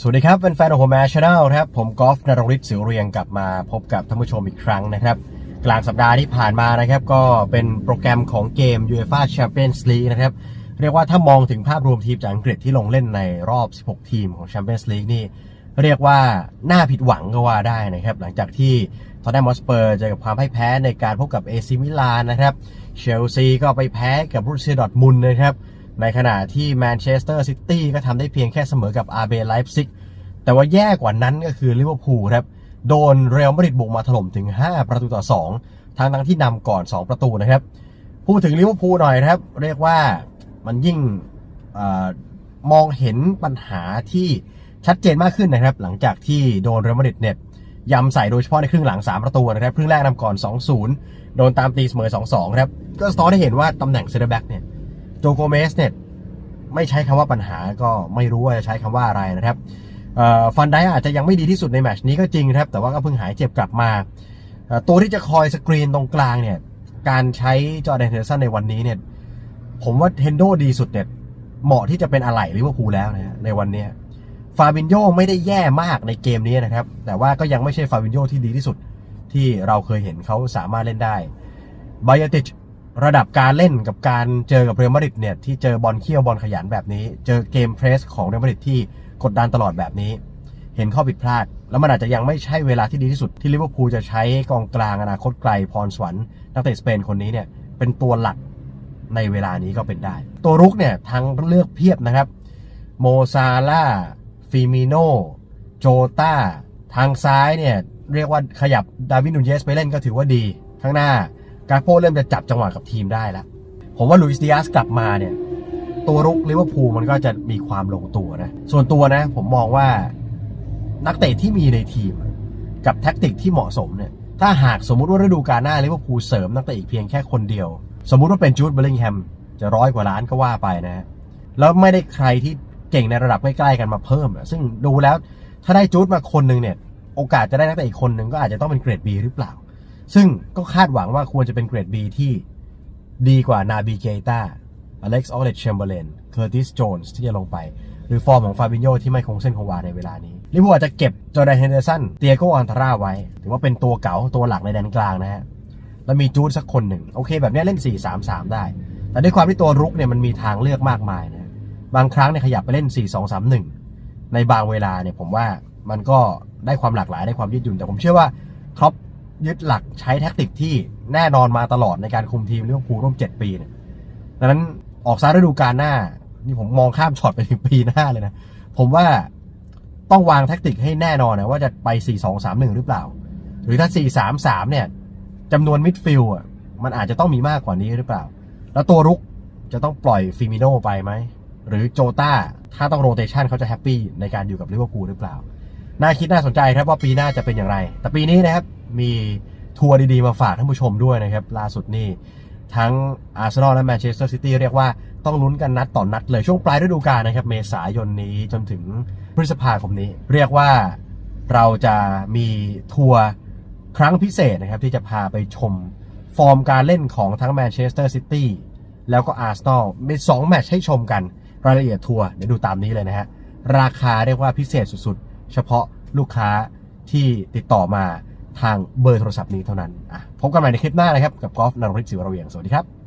สวัสดีครับเป็นแฟนๆของผมแมชแนลครับ ผมกอล์ฟนรงฤทธิ์สิวเรียงกลับมาพบกับท่านผู้ชมอีกครั้งนะครับ กลางสัปดาห์ที่ผ่านมานะครับ ก็เป็นโปรแกรมของเกม UEFA Champions League นะครับ เรียกว่าถ้ามองถึงภาพรวมทีมจากอังกฤษที่ลงเล่นในรอบ 16 ทีมของ Champions League นี่ เรียกว่าน่าผิดหวังก็ว่าได้นะครับ หลังจากที่ทอตแนมมอสเปอร์เจอกับความพ่ายแพ้ในการพบกับเอซิมิลานนะครับเชลซีก็ไปแพ้กับบรูเซียดอทมุนนะครับ ในขณะที่แมนเชสเตอร์ซิตี้ก็ทำได้เพียงแค่เสมอกับอาร์เบไลฟ์ซิกแต่ว่าแย่กว่านั้นก็คือลิเวอร์พูลครับโดนเรอัลมาดริดบุกมาถล่มถึง 5 ประตูต่อ 2 ทางทั้งที่นำก่อน 2 ประตูนะครับ พูดถึงลิเวอร์พูลหน่อยนะครับ เรียกว่ามันยิ่งออมองเห็นปัญหาที่ชัดเจนมากขึ้นนะครับ หลังจากที่โดนเรอัลมาดริดเนี่ยยำใส่โดยเฉพาะในครึ่งหลัง 3 ประตูนะครับ ครึ่งแรกนำก่อน 2-0 โดนตามตีเสมอ 2-2 ครับ ก็สะท้อนให้เห็นว่าตำแหน่งเซนเตอร์แบ็กเนี่ย โจโกเมสเนี่ยไม่ใช้คำว่าปัญหาก็ไม่รู้ว่าจะใช้คำว่าอะไรนะครับฟันไดอาจจะยังไม่ดีที่สุดในแมชนี้ก็จริงครับ แต่ว่าก็เพิ่งหายเจ็บกลับมา ตัวที่จะคอยสกรีนตรงกลางเนี่ย การใช้จอแดนเฮนเดอร์สันในวันนี้เนี่ย ผมว่าเฮนโดดีสุดเนี่ย เหมาะที่จะเป็นอะไหล่ลิเวอร์พูลแล้วนะในวันนี้ฟาบินโยไม่ได้แย่มากในเกมนี้นะครับ แต่ว่าก็ยังไม่ใช่ฟาบินโยที่ดีที่สุดที่เราเคยเห็นเขาสามารถเล่นได้บายติช ระดับการเล่นกับการเจอกับเรอัลมาดริดเนี่ยที่เจอบอลเคี่ยวบอลขยันแบบนี้ เจอเกมเพรสของเรอัลมาดริดที่กดดันตลอดแบบนี้ เห็นข้อผิดพลาด แล้วมันอาจจะยังไม่ใช่เวลาที่ดีที่สุดที่ลิเวอร์พูลจะใช้กองกลางอนาคตไกลพรสวรรค์นักเตะสเปนคนนี้เนี่ยเป็นตัวหลักในเวลานี้ก็เป็นได้ ตัวรุกเนี่ยทั้งเลือกเพียบนะครับโมซาลาฟิมิโนโจตาทางซ้ายเนี่ยเรียกว่าขยับดาวินนูเยสไปเล่นก็ถือว่าดี ข้างหน้า กาโปเริ่มจะจับจังหวะกับทีมได้แล้วผมว่าลุยส์ดิอาสกลับมาเนี่ยตัวรุกลิเวอร์พูลมันก็จะมีความลงตัวนะ ส่วนตัวนะ ผมมองว่านักเตะที่มีในทีม กับแท็กติกที่เหมาะสมเนี่ย ถ้าหากสมมุติว่าฤดูกาลหน้าลิเวอร์พูลเสริมนักเตะอีกเพียงแค่คนเดียว สมมุติว่าเป็นจูดเบลลิงแฮมจะร้อยกว่าล้านก็ว่าไปนะฮะแล้วไม่ได้ใครที่เก่งในระดับใกล้ๆกันมาเพิ่ม ซึ่งดูแล้วถ้าได้จูดมาคนหนึ่งเนี่ย โอกาสจะได้นักเตะอีกคนหนึ่งก็อาจจะต้องเป็นเกรด B หรือเปล่า ซึ่งก็คาดหวังว่าควรจะเป็นเกรด B ที่ดีกว่านาบีเกตาอเล็กซ์ออเลตแชมเบอร์เลนเคอร์ติสโจนส์ที่จะลงไป หรือฟอร์มของฟาบินโยที่ไม่คงเส้นคงวาในเวลานี้ลิเวอร์พูลอาจจะเก็บจอร์แดนเฮนเดอร์สันเตียโกอันทาร่าไว้ ถือว่าเป็นตัวเก๋าตัวหลักในแดนกลางนะฮะ แล้วมีจูดสักคนหนึ่ง โอเค แบบนี้เล่น 4-3-3 ได้ แต่ด้วยความที่ตัวรุกเนี่ยมันมีทางเลือกมากมายนะบางครั้งเนี่ยขยับไปเล่น 4-2-3-1 ในบางเวลาเนี่ยผมว่ามันก็ได้ความหลากหลายได้ความยืดหยุ่นแต่ผมเชื่อว่าครอป ยึดหลักใช้แท็กติกที่แน่นอนมาตลอดในการคุมทีมลิเวอร์พูร่วม 7 ปีเนี่ยดังนั้นออกซาฤดูกาลหน้า นี่ผมมองข้ามช็อตไปถึงปีหน้าเลยนะ ผมว่าต้องวางแท็กติกให้แน่นอนนะว่าจะไป 4-2-3-1 หรือเปล่า หรือถ้า 4-3-3 เนี่ยจำนวนมิดฟิลด์มันอาจจะต้องมีมากกว่านี้หรือเปล่า แล้วตัวรุกจะต้องปล่อยฟิมิโนไปไหม หรือโจตาถ้าต้องโรเตชันเขาจะแฮปปี้ในการอยู่กับลิเวอร์พูลหรือเปล่า น่าคิดน่าสนใจครับว่าปีหน้าจะเป็นอย่างไร แต่ปีนี้นะครับ มีทัวร์ดีๆ มาฝากท่านผู้ชมด้วยนะครับล่าสุดนี่ทั้งอาร์เซนอลและแมนเชสเตอร์ซิตี้เรียกว่าต้องลุ้นกันนัดต่อนนัดเลยช่วงปลายฤดูกาลนะครับเมษายนนี้จนถึงพฤษภาคมนี้ เรียกว่าเราจะมีทัวร์ครั้งพิเศษนะครับที่จะพาไปชมฟอร์มการเล่นของทั้งแมนเชสเตอร์ซิตี้แล้วก็อาร์เซนอลมีสองแมตช์ให้ชมกันรายละเอียดทัวร์เดี๋ยวดูตามนี้เลยนะฮะราคาเรียกว่าพิเศษสุดๆ เฉพาะลูกค้าที่ติดต่อมา ทางเบอร์โทรศัพท์นี้เท่านั้นอะพบกันใหม่ในคลิปหน้านะครับ กับกอล์ฟนรงฤทธิ์ศิวระเวียง สวัสดีครับ